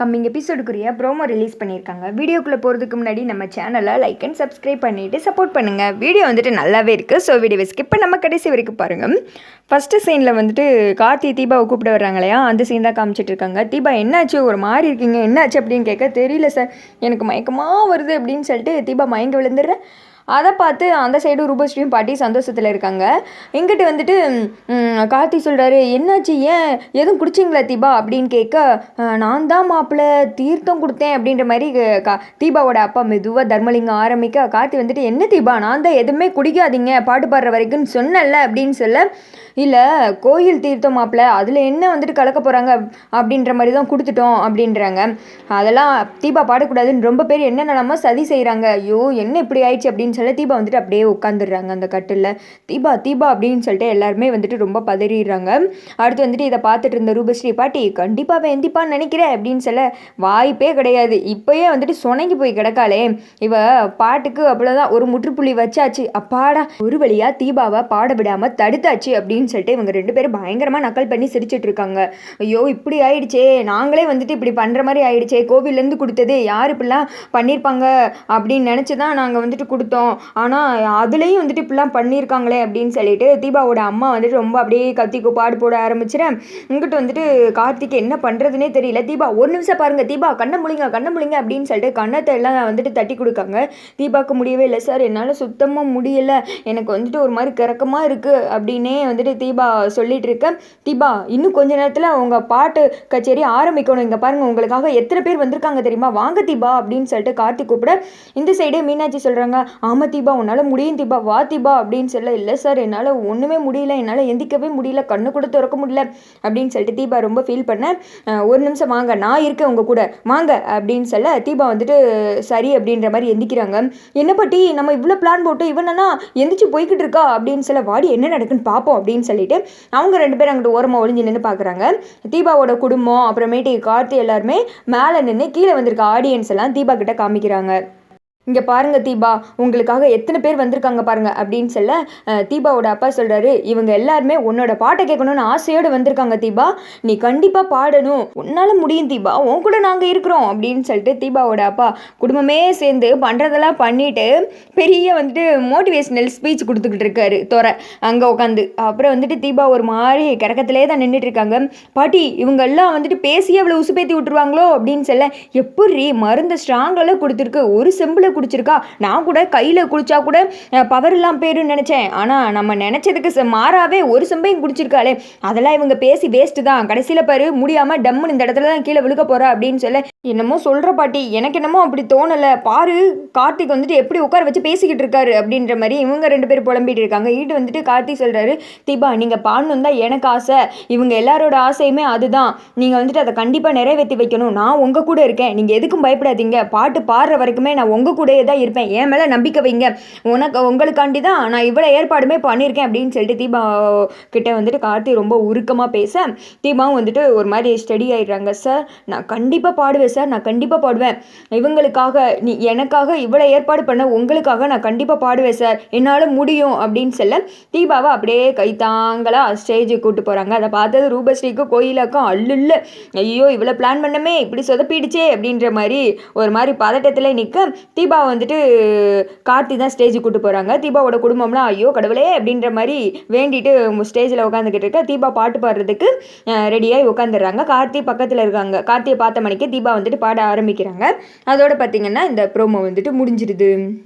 Coming எபிசோடுக்குரிய promo release பண்ணியிருக்காங்க. வீடியோக்குள்ளே போகிறதுக்கு முன்னாடி நம்ம சேனலை லைக் அண்ட் சப்ஸ்கிரைப் பண்ணிவிட்டு சப்போர்ட் பண்ணுங்கள் வீடியோ வந்துட்டு நல்லாவே இருக்குது ஸோ வீடியோவை ஸ்கிப் நம்ம கடைசி வரைக்கும் பாருங்கள் ஃபஸ்ட்டு சீனில் வந்துட்டு கார்த்தி தீபாவை கூப்பிட வர்றாங்க இல்லையா? அந்த சீன் தான் காமிச்சிட்டு இருக்காங்க. தீபா என்னாச்சு? ஒரு மாதிரி இருக்கீங்க. என்னாச்சு? அப்படின்னு கேட்க தெரியல சார். எனக்கு மயக்கமாக வருது அப்படின்னு சொல்லிட்டு தீபா மயங்க விழுந்துடுறேன் அதை பார்த்து அந்த சைடு ரூபஸ்ரீயும் பாட்டி சந்தோஷத்தில் இருக்காங்க. எங்கிட்ட வந்துட்டு கார்த்தி சொல்கிறாரு என்னாச்சு? ஏன்? எதுவும் குடிச்சிங்களா தீபா? அப்படின்னு கேட்க நான் தான் மாப்பிள்ளை தீர்த்தம் கொடுத்தேன். அப்படின்ற மாதிரி க- கா தீபாவோட அப்பா மெதுவாக தர்மலிங்கம் ஆரம்பிக்க கார்த்தி வந்துட்டு என்ன தீபா? நான் தான் எதுவுமே குடிக்காதீங்க பாட்டு பாடுற வரைக்கும்னு சொன்னேன்ல அப்படின்னு சொல்ல இல்லை கோயில் தீர்த்தம் மாப்பிள அதில் என்ன வந்துட்டு கலக்க போகிறாங்க அப்படின்ற மாதிரி தான் கொடுத்துட்டோம் அப்படின்றாங்க. அதெல்லாம் தீபா பாடக்கூடாதுன்னு ரொம்ப பேர் என்ன நிலமா சதி செய்கிறாங்க ஐயோ என்ன இப்படி ஆயிடுச்சு அப்படின்னு சொல்லி தீபா வந்துட்டு அப்படியே உட்காந்துடுறாங்க அந்த கட்டில் தீபா தீபா அப்படின்னு சொல்லிட்டு எல்லாருமே வந்துட்டு ரொம்ப பதறிடுறாங்க. அடுத்து வந்துட்டு இதை பார்த்துட்டு இருந்த ரூபஸ்ரீ பாட்டி கண்டிப்பாக வெந்திப்பான்னு நினைக்கிறேன் அப்படின்னு சொல்ல வாய்ப்பே கிடையாது. இப்போயே வந்துட்டு சொனங்கி போய் கிடக்காளே. இவ பாட்டுக்கு அவ்வளோதான் ஒரு முற்றுப்புள்ளி வச்சாச்சு. அப்பாடா ஒரு வழியாக தீபாவை பாட விடாமல் தடுத்தாச்சு அப்படின்னு அப்படின்னு சொல்லிட்டு இவங்க ரெண்டு பேரும் பயங்கரமாக நக்கல் பண்ணி சிரிச்சிட்டு இருக்காங்க. ஐயோ இப்படி ஆயிடுச்சே. நாங்களே வந்துட்டு இப்படி பண்ணுற மாதிரி ஆயிடுச்சே. கோவில்லேருந்து கொடுத்தது யார் இப்படிலாம் பண்ணியிருப்பாங்க அப்படின்னு நினச்சி தான் நாங்கள் வந்துட்டு கொடுத்தோம். ஆனால் அதுலேயும் வந்துட்டு இப்படிலாம் பண்ணியிருக்காங்களே அப்படின்னு சொல்லிட்டு தீபாவோட அம்மா வந்துட்டு ரொம்ப அப்படியே கத்திக்கு பாடு போட ஆரம்பிச்சிடேன் இங்கிட்ட வந்துட்டு கார்த்திக் என்ன பண்ணுறதுனே தெரியல. தீபா ஒரு நிமிஷம் பாருங்க. தீபா கண்ணை முழிங்க கண்ணை முழிங்க அப்படின்னு சொல்லிட்டு கண்ணத்தை எல்லாம் வந்துட்டு தட்டி கொடுக்காங்க. தீபாவுக்கு முடியவே இல்லை. சார் என்னால் சுத்தமாக முடியலை. எனக்கு வந்துட்டு ஒரு மாதிரி கிறக்கமாக இருக்குது அப்படின்னே வந்துட்டு தீபா சொல்லிட்டு இருக்க தீபா இன்னும் கொஞ்ச நேரத்தில் உங்கள் பாட்டு கச்சேரி ஆரம்பிக்கணும். இங்கே பாருங்கள் உங்களுக்காக எத்தனை பேர் வந்திருக்காங்க தெரியுமா? வாங்க தீபா அப்படின்னு சொல்லிட்டு கார்த்திக் கூப்பிட இந்த சைடே மீனாட்சி சொல்கிறாங்க ஆமாம் தீபா உன்னால் முடியும் தீபா வா தீபா அப்படின்னு சொல்ல இல்லை சார் என்னால் ஒன்றுமே முடியல என்னால் எந்திக்கவே முடியல கண்ணு கூட திறக்க முடியல அப்படின்னு சொல்லிட்டு தீபா ரொம்ப ஃபீல் பண்ண ஒரு நிமிஷம் வாங்க நான் இருக்கேன் உங்கள் கூட வாங்க அப்படின்னு சொல்ல தீபா வந்துட்டு சரி அப்படின்ற மாதிரி எந்திக்கிறாங்க. என்ன பாட்டி நம்ம இவ்வளோ பிளான் போட்டு இவனா எந்திரிச்சு போய்கிட்டு இருக்கா? அப்படின்னு சொல்ல வாடி என்ன நடக்குன்னு பார்ப்போம் அப்படின்னு சொல்லிட்டு அவங்க ரெண்டு பேரும் அங்கிட்டு ஓரமாக ஒளிஞ்சு நின்று பார்க்குறாங்க தீபாவோட குடும்பம் அப்புறமேட்டு கார்த்தி எல்லாருமே மேலே நின்று கீழே வந்திருக்க ஆடியன்ஸ் எல்லாம் தீபா கிட்ட காமிக்கிறாங்க. இங்கே பாருங்க தீபா உங்களுக்காக எத்தனை பேர் வந்திருக்காங்க பாருங்க அப்படின்னு சொல்ல தீபாவோட அப்பா சொல்றாரு இவங்க எல்லாருமே உன்னோட பாட்டை கேட்கணும்னு ஆசையோடு வந்திருக்காங்க தீபா. நீ கண்டிப்பாக பாடணும். உன்னால முடியும் தீபா. உன் கூட நாங்கள் இருக்கிறோம் அப்படின்னு சொல்லிட்டு தீபாவோட அப்பா குடும்பமே சேர்ந்து பண்ணுறதெல்லாம் பண்ணிட்டு பெரிய வந்துட்டு மோட்டிவேஷனல் ஸ்பீச் கொடுத்துக்கிட்டு இருக்காரு துறை. அங்கே உட்காந்து அப்புறம் வந்துட்டு தீபா ஒரு மாதிரி கிடக்கத்திலே தான் நின்றுட்டு இருக்காங்க பாட்டி இவங்க எல்லாம் வந்துட்டு பேசி அவ்வளோ உசுப்பேத்தி விட்டுருவாங்களோ அப்படின்னு சொல்ல எப்படி மருந்து ஸ்ட்ராங்கெல்லாம் கொடுத்துருக்கு ஒரு செம்பில் குடிச்சிருக்கா? நான் கூட கையில் குடித்தா கூட பவர் எல்லாம் பேருன்னு நினச்சேன். ஆனால் நம்ம நினச்சதுக்கு மாறாவே ஒரு செம்பையும் குடிச்சிருக்காளே. அதெல்லாம் இவங்க பேசி வேஸ்ட்டு தான். கடைசியில் பாரு முடியாமல் டம்முன்னு இந்த இடத்துல தான் கீழே விழுக போகிறா அப்படின்னு சொல்ல என்னமோ சொல்கிற பாட்டி. எனக்கு என்னமோ அப்படி தோணலை. பாரு கார்த்திக் வந்துட்டு எப்படி உட்கார வச்சு பேசிக்கிட்டு இருக்காரு அப்படின்ற மாதிரி இவங்க ரெண்டு பேரும் புலம்பிட்டு இருக்காங்க. ஈட்டு வந்துட்டு கார்த்திக் சொல்கிறாரு தீபா நீங்கள் பாடணும் தான் எனக்கு ஆசை. இவங்க எல்லாரோட ஆசையுமே அதுதான். நீங்கள் வந்துட்டு அதை கண்டிப்பாக நிறைவேற்றி வைக்கணும். நான் உங்கள் கூட இருக்கேன். நீங்கள் எதுக்கும் பயப்படாதீங்க. பாட்டு பாடுற வரைக்குமே நான் உங்கள் கூடயே தான் இருப்பேன். என் மேலே நம்பிக்கை வைங்க. உனக்கு உங்களுக்காண்டி தான் நான் இவ்வளோ ஏற்பாடுமே பண்ணியிருக்கேன். அப்படின்னு சொல்லிட்டு தீபா கிட்ட வந்துட்டு கார்த்தி ரொம்ப உருக்கமாக பேச தீபாவும் வந்துட்டு ஒரு மாதிரி ஸ்டடி ஆயிடுறாங்க. சார் நான் கண்டிப்பாக பாடுவேன் சார். நான் கண்டிப்பாக பாடுவேன். இவங்களுக்காக நீ எனக்காக இவ்வளோ ஏற்பாடு பண்ண உங்களுக்காக நான் கண்டிப்பாக பாடுவேன் சார். என்னால் முடியும் அப்படின்னு சொல்ல தீபாவை அப்படியே கைத்தாங்களாக ஸ்டேஜுக்கு கூப்பிட்டு போகிறாங்க அதை பார்த்தது ரூபஸ்ரீக்கும் கோயிலாக்கும் அல்லுல்ல. ஐயோ இவ்வளோ பிளான் பண்ணமே இப்படி சொதப்பிடுச்சே அப்படின்ற மாதிரி ஒரு மாதிரி பதட்டத்தில் நிற்க தீபா வந்துட்டு கார்த்தி தான் ஸ்டேஜுக்கு கூப்பிட்டு போகிறாங்க தீபாவோட குடும்பம்லாம் ஐயோ கடவுளே அப்படின்ற மாதிரி வேண்டிட்டு ஸ்டேஜில் உட்காந்துக்கிட்டு இருக்க தீபா பாட்டு பாடுறதுக்கு ரெடியாகி உட்காந்துடுறாங்க கார்த்தி பக்கத்தில் இருக்காங்க. கார்த்தியை பார்த்த மணிக்கு தீபா வந்துட்டு பாட ஆரம்பிக்கிறாங்க. அதோட பார்த்தீங்கன்னா இந்த ப்ரோமோ வந்துட்டு முடிஞ்சிருது.